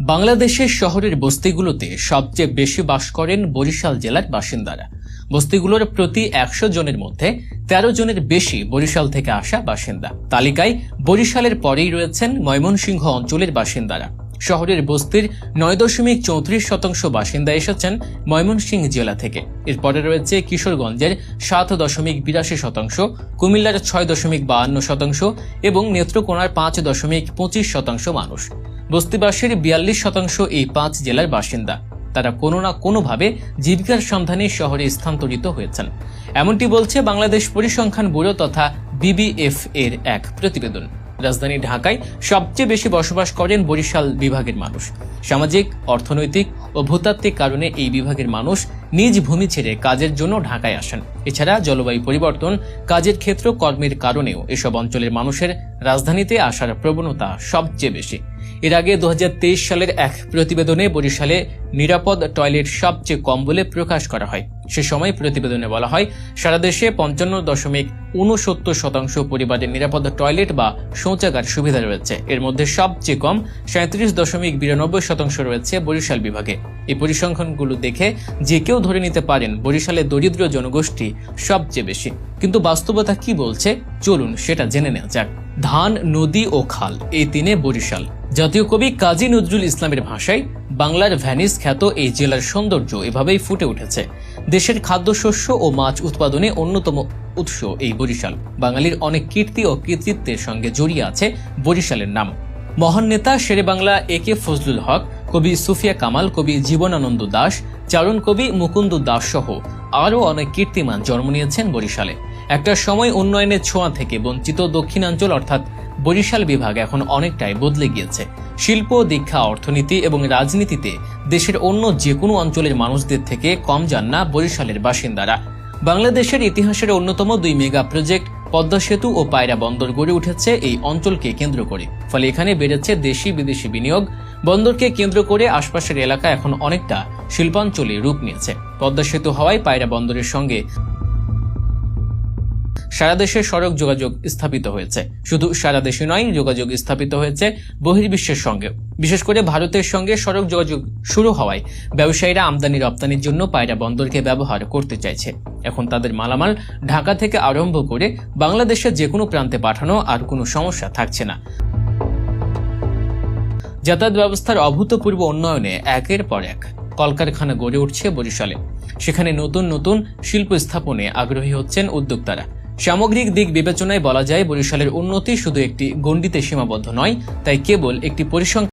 বাংলাদেশের শহরের বস্তিগুলোতে সবচেয়ে বেশি বাস করেন বরিশাল জেলার বাসিন্দারা। বস্তিগুলোর প্রতি একশো জনের মধ্যে তেরো জনের বেশি বরিশাল থেকে আসা বাসিন্দা। তালিকায় বরিশালের পরেই রয়েছেন ময়মনসিংহ অঞ্চলের বাসিন্দারা। শহরের বস্তির নয় দশমিক চৌত্রিশ শতাংশ বাসিন্দা এসেছেন ময়মনসিংহ জেলা থেকে। এরপরে রয়েছে কিশোরগঞ্জের সাত দশমিক বিরাশি শতাংশ, কুমিল্লার ছয় দশমিক বাহান্ন শতাংশ এবং নেত্রকোনার পাঁচ দশমিক পঁচিশ শতাংশ মানুষ। বস্তিবাসীর বিয়াল্লিশ শতাংশ এই পাঁচ জেলার বাসিন্দা। তারা কোনো না কোনোভাবে জীবিকার সন্ধানে শহরে স্থানান্তরিত হয়েছেন। এমনটি বলছে বাংলাদেশ পরিসংখ্যান ব্যুরো তথা বিবিএফ এর এক প্রতিবেদন। রাজধানী ঢাকায় সবচেয়ে বেশি বসবাস করেন বরিশাল বিভাগের মানুষ। সামাজিক, অর্থনৈতিক ও ভূতাত্ত্বিক কারণে এই বিভাগের মানুষ নিজ ভূমি ছেড়ে কাজের জন্য ঢাকায় আসেন। এছাড়া জলবায়ু পরিবর্তন, কাজের ক্ষেত্র, কর্মের কারণেও এসব অঞ্চলের মানুষের রাজধানীতে আসার প্রবণতা সবচেয়ে বেশি। এর আগে দু সালের এক প্রতিবেদনে বরিশালে নিরাপদ টয়লেট সবচেয়ে কম বলে প্রকাশ করা হয়। সে সময় প্রতিবেদনে বলা হয়, সারা দেশে পঞ্চান্ন দশমিক উনসত্তর শতাংশ পরিবারের নিরাপদ টয়লেট বা শৌচাগার সুবিধা রয়েছে। এর মধ্যে সবচেয়ে কম, সাঁত্রিশ দশমিক বিরানব্বই শতাংশ রয়েছে বরিশাল বিভাগে। এই পরিসংখ্যানগুলো দেখে যে কেউ ধরে নিতে পারেন বরিশালের দরিদ্র জনগোষ্ঠী সবচেয়ে বেশি। কিন্তু বাস্তবতা কি বলছে? চলুন সেটা জেনে নেওয়া যাক। ধান, নদী ও খাল, এই তিনে বরিশাল। জাতীয় কবি কাজী নজরুল ইসলামের ভাষায়, বাংলার ভ্যানিস খ্যাত এই জেলার সৌন্দর্য এভাবেই ফুটে উঠেছে। দেশের খাদ্যশস্য ও মাছ উৎপাদনে অন্যতম উৎস এই বরিশাল। বাঙালির অনেক কীর্তি ও কৃতিত্বের সঙ্গে জড়িয়ে আছে বরিশালের নাম। মহান নেতা শেরে বাংলা এ কে ফজলুল হক কবি সুফিয়া কামাল, কবি জীবনানন্দ দাস চারণ কবি মুকুন্দ দাস সহ আরও অনেক কীর্তিমান জন্ম নিয়েছেন বরিশালে। একটা সময় উন্নয়নের ছোঁয়া থেকে বঞ্চিত দক্ষিণাঞ্চল অর্থাৎ বরিশাল বিভাগ এখন অনেকটাই বদলে গিয়েছে। শিল্প, দীক্ষা, অর্থনীতি এবং রাজনীতিতে দেশের অন্য যে কোনো অঞ্চলের মানুষদের থেকে কম যান না বরিশালের বাসিন্দারা। বাংলাদেশের ইতিহাসের অন্যতম দুই মেগা প্রজেক্ট পদ্মা সেতু ও পায়রা বন্দর গড়ে উঠেছে এই অঞ্চলকে কেন্দ্র করে। ফলে এখানে বেড়েছে দেশি বিদেশি বিনিয়োগ। বন্দরকে কেন্দ্র করে আশপাশের এলাকা এখন অনেকটা শিল্পাঞ্চলে রূপ নিয়েছে। পদ্মা সেতু হওয়ায় পায়রা বন্দরের সঙ্গে সারা দেশে সড়ক যোগাযোগ স্থাপিত হয়েছে। শুধু সারা দেশে নয়, যোগাযোগ স্থাপিত হয়েছে বহির্বিশ্বের সঙ্গে বিশেষ করে ভারতের সঙ্গে সড়ক যোগাযোগ শুরু হওয়ায় ব্যবসায়ীরা আমদানি রপ্তানির জন্য পায়রা বন্দরকে ব্যবহার করতে চাইছে। এখন তাদের মালামাল ঢাকা থেকে আরম্ভ করে বাংলাদেশের যে কোনো প্রান্তে পাঠানো আর কোনো সমস্যা থাকছে না। যাতায়াত ব্যবস্থার অভূতপূর্ব উন্নয়নে একের পর এক কলকারখানা গড়ে উঠছে বরিশালে। সেখানে নতুন নতুন শিল্প স্থাপনে আগ্রহী হচ্ছেন উদ্যোক্তারা। সামগ্রিক দিক বিবেচনায় বলা যায় বরিশালের উন্নতি শুধু একটি গণ্ডিতে সীমাবদ্ধ নয়, তাই কেবল একটি পরিসংখ্যান